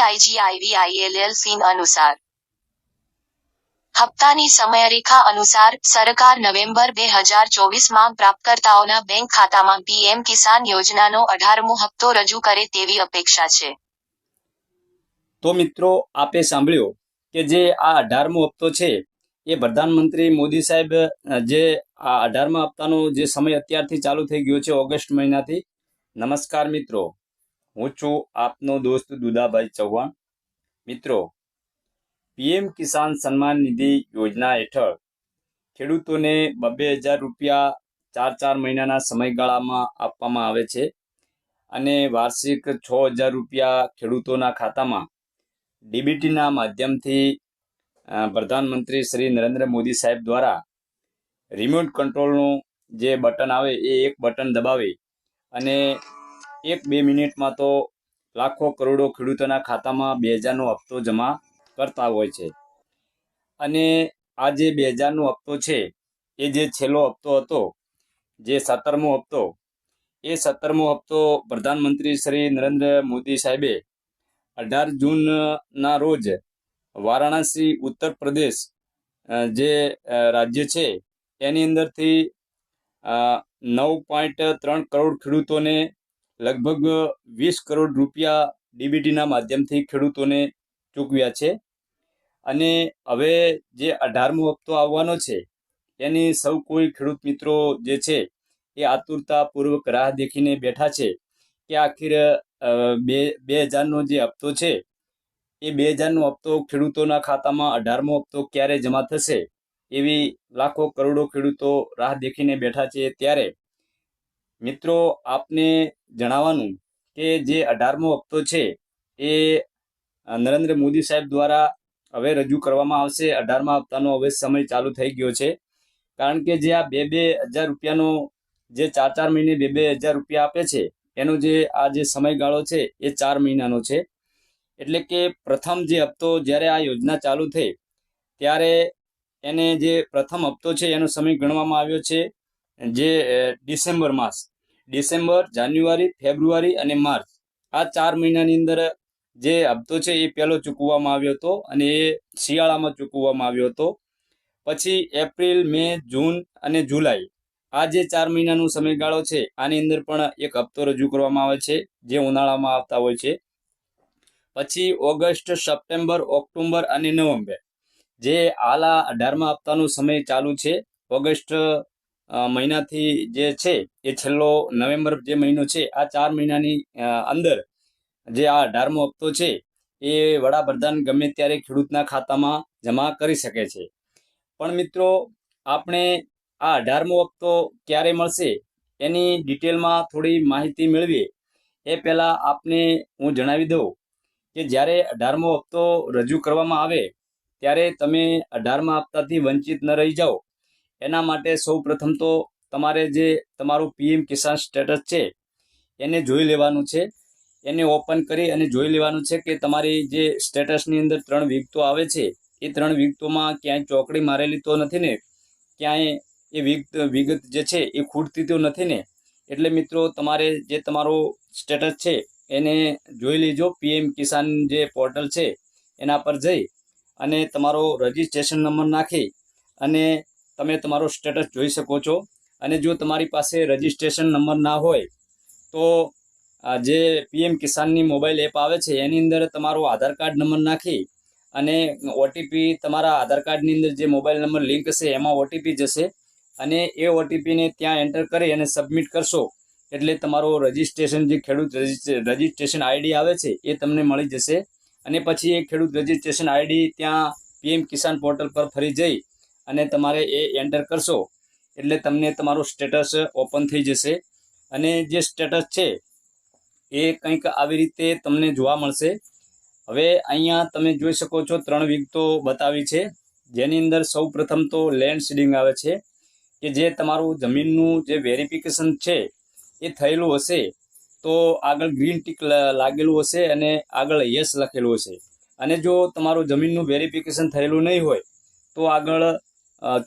આઈજીઆઈવીઆઈએલએલસી અનુસાર. હપ્તાની સમયરેખા અનુસાર સરકાર નવેમ્બર બે હજાર ચોવીસમાં પ્રાપ્તકર્તાઓના બેંક ખાતામાં પીએમ કિસાન યોજનાનો અઢારમો હપ્તો રજૂ કરે તેવી અપેક્ષા છે. તો મિત્રો, આપે સાંભળ્યો કે જે આ અઢારમો હપ્તો છે, એ પ્રધાનમંત્રી મોદી સાહેબ જે આ અઢારમા હપ્તાનો જે સમય અત્યારથી ચાલુ થઈ ગયો છે ઓગસ્ટ મહિનાથી. નમસ્કાર મિત્રો. હું છું આપનો દોસ્ત દુદાભાઈ ચૌહાણ. મિત્રો, પીએમ કિસાન સન્માન નિધિ યોજના હેઠળ ખેડૂતોને બબ્બે હજાર રૂપિયા ચાર ચાર મહિનાના સમયગાળામાં આપવામાં આવે છે અને વાર્ષિક છ હજાર રૂપિયા ખેડૂતોના ખાતામાં ડીબીટીના માધ્યમથી પ્રધાનમંત્રી શ્રી નરેન્દ્ર મોદી સાહેબ દ્વારા રિમોટ કંટ્રોલનું જે બટન આવે એ એક બટન દબાવી અને એક બે મિનિટમાં તો લાખો કરોડો ખેડૂતોના ખાતામાં બે હજારનો હપ્તો જમા કરતા હોય છે. અને આ જે બે હજારનો હપ્તો છે, એ જે છેલ્લો હપ્તો હતો, જે સત્તરમો હપ્તો, એ સત્તરમો હપ્તો પ્રધાનમંત્રી શ્રી નરેન્દ્ર મોદી સાહેબે અઢાર જૂનના રોજ વારાણસી, ઉત્તર પ્રદેશ જે રાજ્ય છે, એની અંદરથી નવ પોઈન્ટ ત્રણ કરોડ ખેડૂતોને લગભગ વીસ કરોડ રૂપિયા ડીબીટીના માધ્યમથી ખેડૂતોને ચૂકવ્યા છે. અને હવે જે અઢારમો હપ્તો આવવાનો છે એની સૌ કોઈ ખેડૂત મિત્રો જે છે, એ આતુરતાપૂર્વક રાહ દેખીને બેઠા છે કે આખીર બે બે હજારનો જે હપ્તો છે, એ બે હજારનો હપ્તો ખેડૂતોના ખાતામાં અઢારમો હપ્તો ક્યારે જમા થશે એવી લાખો કરોડો ખેડૂતો રાહ દેખીને બેઠા છે ત્યારે મિત્રો, આપને જણાવવાનું કે જે અઢારમો હપ્તો છે, એ નરેન્દ્ર મોદી સાહેબ દ્વારા હવે રજૂ કરવામાં આવશે. અઢારમા હપ્તાનો હવે સમય ચાલુ થઈ ગયો છે. કારણ કે જે આ બે બે હજાર રૂપિયાનો જે ચાર ચાર મહિને બે બે હજાર રૂપિયા આપે છે, એનો જે આ જે સમયગાળો છે, એ ચાર મહિનાનો છે. એટલે કે પ્રથમ જે હપ્તો જ્યારે આ યોજના ચાલુ થઈ, ત્યારે એને જે પ્રથમ હપ્તો છે, એનો સમય ગણવામાં આવ્યો છે, જે ડિસેમ્બર માસ. ડિસેમ્બર, જાન્યુઆરી, ફેબ્રુઆરી અને માર્ચ. આ ચાર મહિનાની અંદર જે હપ્તો છે એ પહેલો ચૂકવવામાં આવ્યો હતો અને એ શિયાળામાં ચૂકવવામાં આવ્યો હતો. પછી એપ્રિલ, મે, જૂન અને જુલાઈ આ જે ચાર મહિનાનો સમયગાળો છે આની અંદર પણ એક હપ્તો રજૂ કરવામાં આવે છે જે ઉનાળામાં આવતા હોય છે. પછી ઓગસ્ટ, સપ્ટેમ્બર, ઓક્ટોબર અને નવેમ્બર જે હાલ આ અઢારમા હપ્તાનો સમય ચાલુ છે. ઓગસ્ટ મહિનાથી જે છે, એ છેલ્લો નવેમ્બર જે મહિનો છે, આ ચાર મહિનાની અંદર જે આ અઢારમો હપ્તો છે, એ વડાપ્રધાન ગમે ત્યારે ખેડૂતના ખાતામાં જમા કરી શકે છે. પણ મિત્રો, આપણે આ અઢારમો હપ્તો ક્યારે મળશે, એની ડિટેલમાં થોડી માહિતી મેળવીએ. એ પહેલાં આપને હું જણાવી દઉં કે જ્યારે અઢારમો હપ્તો રજૂ કરવામાં આવે, ત્યારે તમે અઢારમા હપ્તાથી વંચિત ન રહી જાઓ. એના માટે સૌ પ્રથમ તો તમારે જે તમારું પીએમ કિસાન સ્ટેટસ છે, એને જોઈ લેવાનું છે. એને ઓપન કરી અને જોઈ લેવાનું છે કે તમારી જે સ્ટેટસની અંદર ત્રણ વિગતો આવે છે, એ ત્રણ વિગતોમાં ક્યાંય ચોકડી મારેલી તો નથી ને? ક્યાંય એ વિગત વિગત જે છે એ ખૂટતી તો નથી ને? એટલે મિત્રો, તમારે જે તમારો સ્ટેટસ છે, એને જોઈ લેજો. પીએમ કિસાન જે પોર્ટલ છે, એના પર જઈ અને તમારો રજિસ્ટ્રેશન નંબર નાખી અને તમે તમારો સ્ટેટસ જોઈ શકો છો. અને જો તમારી પાસે રજિસ્ટ્રેશન નંબર ના હોય, તો જે પીએમ કિસાનની મોબાઈલ એપ આવે છે, એની અંદર તમારો આધાર કાર્ડ નંબર નાખી અને ઓટીપી તમારા આધાર કાર્ડની અંદર જે મોબાઈલ નંબર લિંક હશે, એમાં ઓટીપી જશે. અને એ ઓટીપીને ત્યાં એન્ટર કરી અને સબમિટ કરશો. એટલે તમારો રજિસ્ટ્રેશન જે ખેડૂત રજિસ્ટ્રેશન આઈડી આવે છે, એ તમને મળી જશે. અને પછી એ ખેડૂત રજિસ્ટ્રેશન આઈડી ત્યાં પીએમ કિસાન પોર્ટલ પર ફરી જઈ અને તમારે એ એન્ટર કરશો, એટલે તમને તમારું સ્ટેટસ ઓપન થઈ જશે. અને જે સ્ટેટસ છે, એ કંઈક આવી રીતે તમને જોવા મળશે. હવે અહીંયા તમે જોઈ શકો છો ત્રણ વિગતો બતાવી છે. જેની અંદર સૌ તો લેન્ડ સીડિંગ આવે છે, કે જે તમારું જમીનનું જે વેરિફિકેશન છે, એ થયેલું હશે, તો આગળ ગ્રીન ટીક લાગેલું હશે અને આગળ યસ લખેલું હશે. અને જો તમારું જમીનનું વેરિફિકેશન થયેલું નહીં હોય, તો આગળ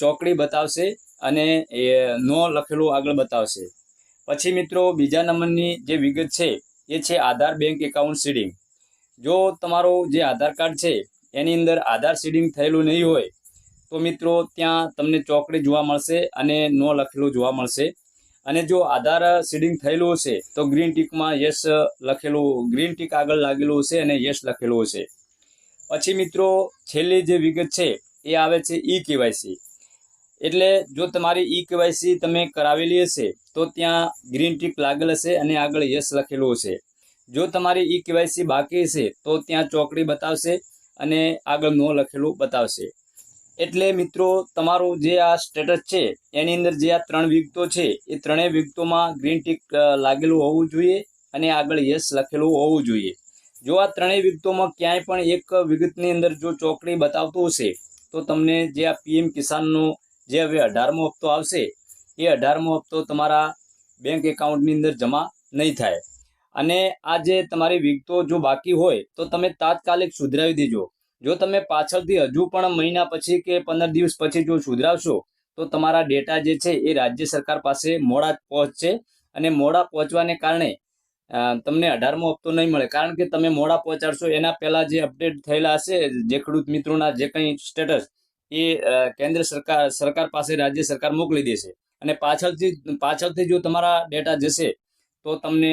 ચોકડી બતાવશે અને એ નો લખેલું આગળ બતાવશે. પછી મિત્રો બીજા નંબરની જે વિગત છે, એ છે આધાર બેંક એકાઉન્ટ સીડિંગ. જો તમારું જે આધાર કાર્ડ છે, એની અંદર આધાર સીડિંગ થયેલું નહીં હોય, તો મિત્રો ત્યાં તમને ચોકડી જોવા મળશે અને નો લખેલું જોવા મળશે. અને જો આધાર સીડિંગ થયેલું હશે, તો ગ્રીન ટીકમાં યસ લખેલું, ગ્રીન ટીક આગળ લાગેલું હશે અને યસ લખેલું હશે. પછી મિત્રો છેલ્લી જે વિગત છે એ આવે છે ઈ કેવાયસી. એટલે જો તમારી ઈ કેવાયસી તમે કરાવેલી હશે, તો ત્યાં ગ્રીન ટીક લાગેલ હશે અને આગળ યસ લખેલું હશે. જો તમારી ઈ કેવાયસી બાકી હશે, તો ત્યાં ચોકડી બતાવશે અને આગળ નો લખેલું બતાવશે. એટલે મિત્રો, તમારું જે આ સ્ટેટસ છે, એની અંદર જે આ ત્રણ વિગતો છે, એ ત્રણેય વિગતોમાં ગ્રીન ટીક લાગેલું હોવું જોઈએ અને આગળ યસ લખેલું હોવું જોઈએ. જો આ ત્રણેય વિગતોમાં ક્યાંય પણ એક વિગતની અંદર જો ચોકડી બતાવતું હશે તો તમને જે આ પીએમ કિસાનનો જે હવે અઢારમો હપ્તો આવશે, એ અઢારમો હપ્તો તમારા બેંક એકાઉન્ટની અંદર જમા નહીં થાય. અને આ જે તમારી વિગતો જો બાકી હોય, તો તમે તાત્કાલિક સુધરાવી દેજો. જો તમે પાછળથી હજુ પણ મહિના પછી કે પંદર દિવસ પછી જો સુધરાવશો, તો તમારા ડેટા જે છે એ રાજ્ય સરકાર પાસે મોડા પહોંચશે. અને મોડા પહોંચવાને કારણે તમને અઢારમો હપ્તો નહીં મળે. કારણ કે તમે મોડા પહોંચાડશો. એના પહેલા જે અપડેટ થયેલા હશે, જે ખેડૂત મિત્રોના જે કંઈ સ્ટેટસ એ કેન્દ્ર સરકાર સરકાર પાસે રાજ્ય સરકાર મોકલી દેશે. અને પાછળથી પાછળથી જો તમારા ડેટા જશે, તો તમને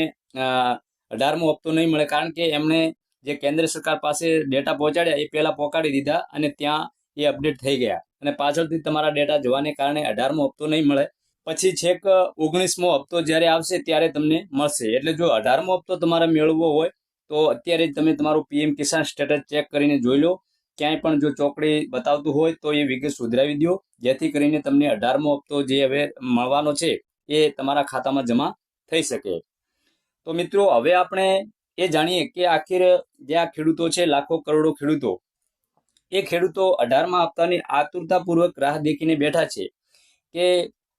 અઢારમો હપ્તો નહીં મળે. કારણ કે એમણે જે કેન્દ્ર સરકાર પાસે ડેટા પહોંચાડ્યા, એ પહેલા પહોંચાડી દીધા અને ત્યાં એ અપડેટ થઈ ગયા. અને પાછળથી તમારા ડેટા જવાને કારણે અઢારમો હપ્તો નહીં મળે. પછી છેક ઓગણીસમો હપ્તો જ્યારે આવશે ત્યારે તમને મળશે. એટલે જો અઢારમો હપ્તો તમારે મેળવવો હોય, તો અત્યારે તમે તમારું પીએમ કિસાન સ્ટેટસ ચેક કરીને જોઈ લો. ક્યાંય પણ જો ચોકડી બતાવતું હોય, તો એ વિગત સુધરાવી દો જેથી કરીને તમને અઢારમો હપ્તો જે હવે મળવાનો છે, એ તમારા ખાતામાં જમા થઈ શકે. તો મિત્રો, હવે આપણે એ જાણીએ કે આખીર જે આ ખેડૂતો છે, લાખો કરોડો ખેડૂતો, એ ખેડૂતો અઢારમા હપ્તાની આતુરતાપૂર્વક રાહ દેખીને બેઠા છે કે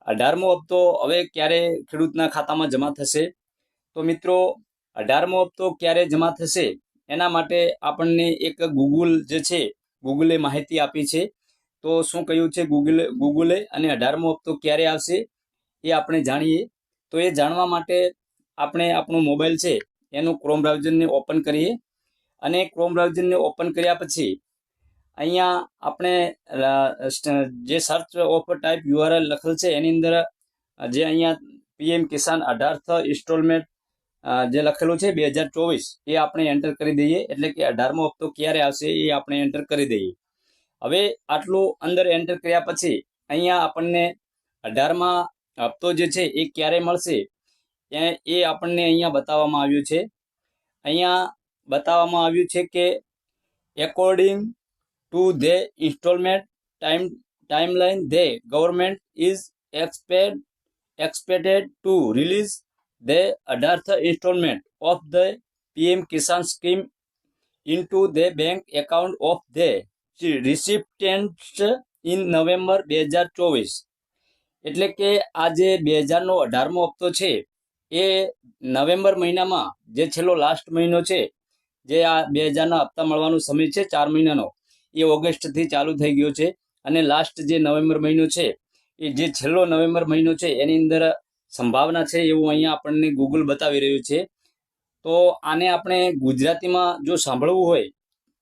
અઢારમો હપ્તો હવે ક્યારે ખેડૂતના ખાતામાં જમા થશે? તો મિત્રો, અઢારમો હપ્તો ક્યારે જમા થશે? એના માટે આપણને એક ગૂગલ જે છે ગૂગલે માહિતી આપી છે. તો શું કહ્યું છે ગૂગલે ગૂગલે અને અઢારમો હપ્તો ક્યારે આવશે? એ આપણે જાણીએ. તો એ જાણવા માટે આપણે આપણો મોબાઈલ છે, એનું ક્રોમ બ્રાઉઝરને ઓપન કરીએ. અને ક્રોમ બ્રાઉઝરને ઓપન કર્યા પછી અહીંયા આપણે જે સર્ચ ઓફ ટાઈપ યુઆરએલ લખેલ છે, એની અંદર જે અહીંયા પીએમ કિસાન અઢાર્થ ઇન્સ્ટોલમેન્ટ જે લખેલું છે, બે હજાર ચોવીસ, એ આપણે એન્ટર કરી દઈએ. એટલે કે અઢારમો હપ્તો ક્યારે આવશે, એ આપણે એન્ટર કરી દઈએ. હવે આટલું અંદર એન્ટર કર્યા પછી, અહીંયા આપણને અઢારમા હપ્તો જે છે, એ ક્યારે મળશે? એ આપણને અહીંયા બતાવવામાં આવ્યું છે. અહીંયા બતાવવામાં આવ્યું છે કે according to the installment time timeline the government is expect expected to release the 18th installment of the PM Kisan scheme into the bank account of the recipients in November બે હજાર ચોવીસ એટલે કે આ જે બે હજારનો અઢારમો હપ્તો છે એ નવેમ્બર મહિનામાં જે છેલ્લો લાસ્ટ મહિનો છે જે આ બે હજારના હપ્તા મળવાનો સમય છે ચાર મહિનાનો એ ઓગસ્ટથી ચાલુ થઈ ગયો છે. અને લાસ્ટ જે નવેમ્બર મહિનો છે, એ જે છેલ્લો નવેમ્બર મહિનો છે, એની અંદર સંભાવના છે એવું અહીંયા આપણને ગૂગલ બતાવી રહ્યું છે. તો આને આપણે ગુજરાતીમાં જો સાંભળવું હોય,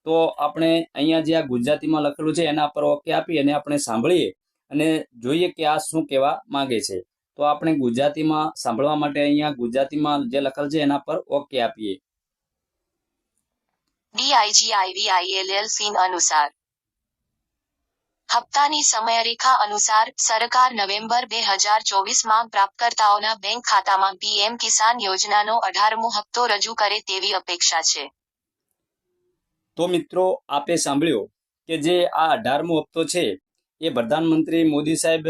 તો આપણે અહીંયા જે આ ગુજરાતીમાં લખેલું છે, એના પર ઓકે આપી અને આપણે સાંભળીએ અને જોઈએ કે આ શું કહેવા માંગે છે. તો આપણે ગુજરાતીમાં સાંભળવા માટે અહીંયા ગુજરાતીમાં જે લખેલ છે, એના પર ઓકે આપીએ. સીન અનુસાર. હપ્તાની સમયરેખા અનુસાર સરકાર નવેમ્બર બે હજાર ચોવીસમાં પ્રાપ્તકર્તાઓના બેંક ખાતામાં પીએમ કિસાન યોજનાનો અઢારમો હપ્તો રજૂ કરે તેવી અપેક્ષા છે. તો મિત્રો, આપે સાંભળ્યો કે જે આ અઢારમો હપ્તો છે, એ પ્રધાનમંત્રી મોદી સાહેબ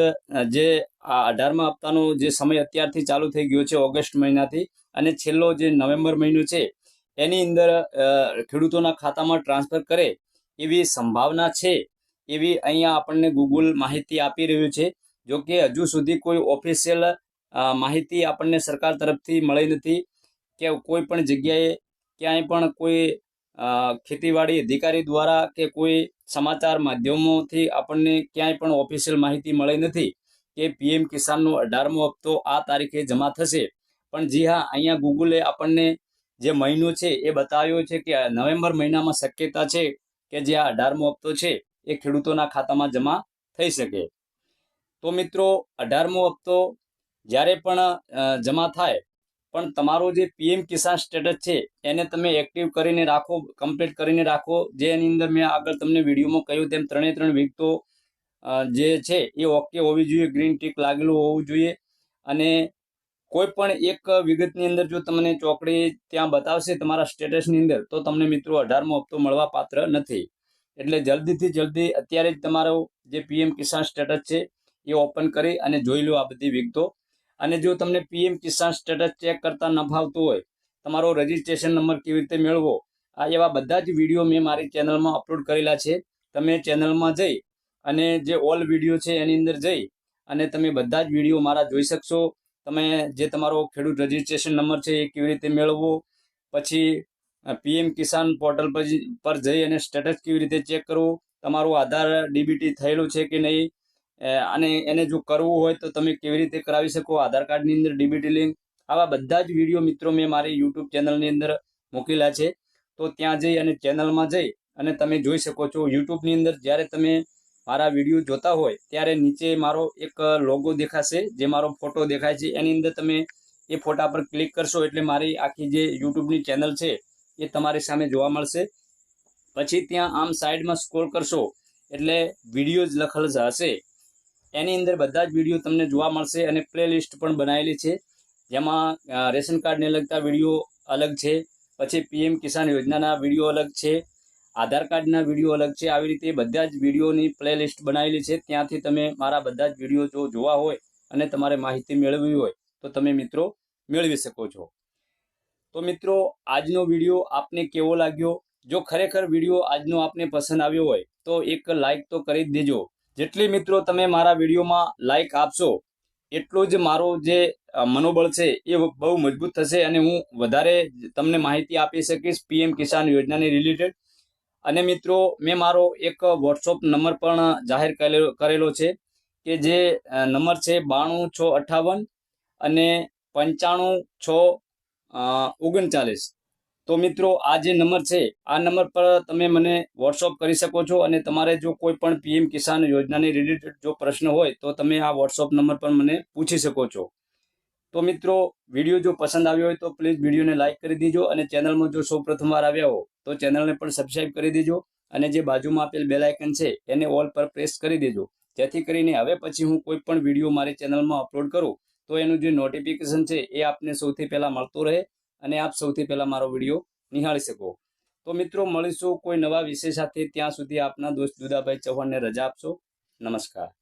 જે આ અઢારમા હપ્તાનો જે સમય અત્યારથી ચાલુ થઈ ગયો છે ઓગસ્ટ મહિનાથી અને છેલ્લો જે નવેમ્બર મહિનો છે એની અંદર ખેડૂતોના ખાતામાં ટ્રાન્સફર કરે એવી સંભાવના છે એવી અહીંયા આપણને ગૂગલ માહિતી આપી રહ્યું છે. જો કે હજુ સુધી કોઈ ઓફિશિયલ માહિતી આપણને સરકાર તરફથી મળી નથી કે કોઈ પણ જગ્યાએ ક્યાંય પણ કોઈ ખેતીવાડી અધિકારી દ્વારા કે કોઈ સમાચાર માધ્યમોથી આપણને ક્યાંય પણ ઓફિશિયલ માહિતી મળી નથી કે પીએમ કિસાનનો અઢારમો હપ્તો આ તારીખે જમા થશે. પણ જી હા, અહીંયા ગૂગલે આપણને જે મહિનો છે એ બતાવ્યો છે કે નવેમ્બર મહિનામાં શક્યતા છે કે જે આ અઢારમો હપ્તો છે એ ખેડૂતોના ખાતામાં જમા થઈ શકે. તો મિત્રો, અઢારમો હપ્તો જ્યારે પણ જમા થાય, પણ તમારો જે પીએમ કિસાન સ્ટેટસ છે એને તમે એક્ટિવ કરીને રાખો, કમ્પ્લીટ કરીને રાખો. જે એની અંદર મેં આગળ તમને વિડીયોમાં કહ્યું તેમ ત્રણે ત્રણ વિગતો જે છે એ ઓકે હોવી જોઈએ, ગ્રીન ટીક લાગેલું હોવું જોઈએ. અને કોઈ પણ એક વિગતની અંદર જો તમને ચોકડી ત્યાં બતાવશે તમારા સ્ટેટસની અંદર, તો તમને મિત્રો અઢારમો હપ્તો મળવા પાત્ર નથી. એટલે જલ્દીથી જલ્દી અત્યારે જ તમારો જે પીએમ કિસાન સ્ટેટસ છે, એ ઓપન કરી અને જોઈ લો આ બધી વિગતો. અને જો તમને પીએમ કિસાન સ્ટેટસ ચેક કરતા ન ફાવતું હોય, તમારો રજિસ્ટ્રેશન નંબર કેવી રીતે મેળવો, આ એવા બધા જ વીડિયો મેં મારી ચેનલમાં અપલોડ કરેલા છે. તમે ચેનલમાં જઈ અને જે ઓલ વીડિયો છે એની અંદર જઈ અને તમે બધા જ વીડિયો મારા જોઈ શકશો. તમે જે તમારો ખેડૂત રજિસ્ટ્રેશન નંબર છે એ કેવી રીતે મેળવવો? પછી પીએમ કિસાન પોર્ટલ પર પર જઈ અને સ્ટેટસ કેવી રીતે ચેક કરવું? તમારું આધાર ડીબીટી થયેલું છે કે નહીં? અને એને જો કરવું હોય તો તમે કેવી રીતે કરાવી શકો? આધાર કાર્ડની અંદર ડીબીટી લિંક આવા બધા જ વીડિયો મિત્રો મેં મારી યુટ્યુબ ચેનલની અંદર મૂકેલા છે. તો ત્યાં જઈ અને ચેનલમાં જઈ અને તમે જોઈ શકો છો. યુટ્યુબની અંદર જ્યારે તમે મારા વીડિયો જોતા હોય ત્યારે નીચે મારો એક લોગો દેખાશે, જે મારો ફોટો દેખાય છે. એની અંદર તમે એ ફોટા પર ક્લિક કરશો એટલે મારી આખી જે યુટ્યુબની ચેનલ છે, એ તમારી સામે જોવા મળશે. પછી ત્યાં આમ સાઈડમાં સ્ક્રોલ કરશો એટલે વીડિયો જ લખેલ હશે એની અંદર બધા જ વીડિયો તમને જોવા મળશે અને પ્લે લિસ્ટ પણ બનાવેલી છે. જેમાં રેશન કાર્ડને લગતા વીડિયો અલગ છે. પછી પીએમ કિસાન યોજનાના વીડિયો અલગ છે. આધાર કાર્ડના વીડિયો અલગ છે. આવી રીતે બધા જ વિડીયોની પ્લે લિસ્ટ બનાવેલી છે. ત્યાંથી તમે મારા બધા જ વીડિયો જો જોવા હોય અને તમારે માહિતી મેળવવી હોય તો તમે મિત્રો મેળવી શકો છો. તો મિત્રો, આજનો વીડિયો આપને કેવો લાગ્યો? જો ખરેખર વીડિયો આજનો આપને પસંદ આવ્યો હોય તો એક લાઈક તો કરી જ દેજો. જેટલી મિત્રો તમે મારા વિડીયોમાં લાઇક આપશો, એટલો જ મારો જે મનોબળ છે એ બહુ મજબૂત થશે અને હું વધારે તમને માહિતી આપી શકીશ પીએમ કિસાન યોજનાને રિલેટેડ. અને મિત્રો, મેં મારો એક વોટ્સઅપ નંબર પણ જાહેર કરેલો છે કે જે નંબર છે બાણું છ અઠ્ઠાવન અને પંચાણું છ ઓગણચાલીસ. તો મિત્રો, આ જે નંબર છે, આ નંબર પર તમે મને વોટ્સઅપ કરી શકો છો અને તમારે જો કોઈ પણ પીએમ કિસાન યોજનાની રિલેટેડ જો પ્રશ્ન હોય, તો તમે આ વોટ્સઅપ નંબર પર મને પૂછી શકો છો. તો મિત્રો, વીડિયો જો પસંદ આવ્યો હોય તો પ્લીઝ વિડીયોને લાઇક કરી દેજો અને ચેનલમાં જો સૌ પ્રથમવાર આવ્યા હો તો ચેનલને પણ સબસ્ક્રાઈબ કરી દેજો અને જે બાજુમાં આપેલ બેલ આઇકન છે, એને ઓલ પર પ્રેસ કરી દેજો. જેથી કરીને હવે પછી હું કોઈ પણ વીડિયો મારી ચેનલમાં અપલોડ કરું, તો એનું જે નોટિફિકેશન છે, એ આપને સૌથી પહેલાં મળતો રહે અને આપ સૌથી પહેલાં મારો વીડિયો નિહાળી શકો. તો મિત્રો, મળીશું કોઈ નવા વિષય સાથે. ત્યાં સુધી આપના દોસ્ત દુદાભાઈ ચૌહાણને રજા આપશો. નમસ્કાર.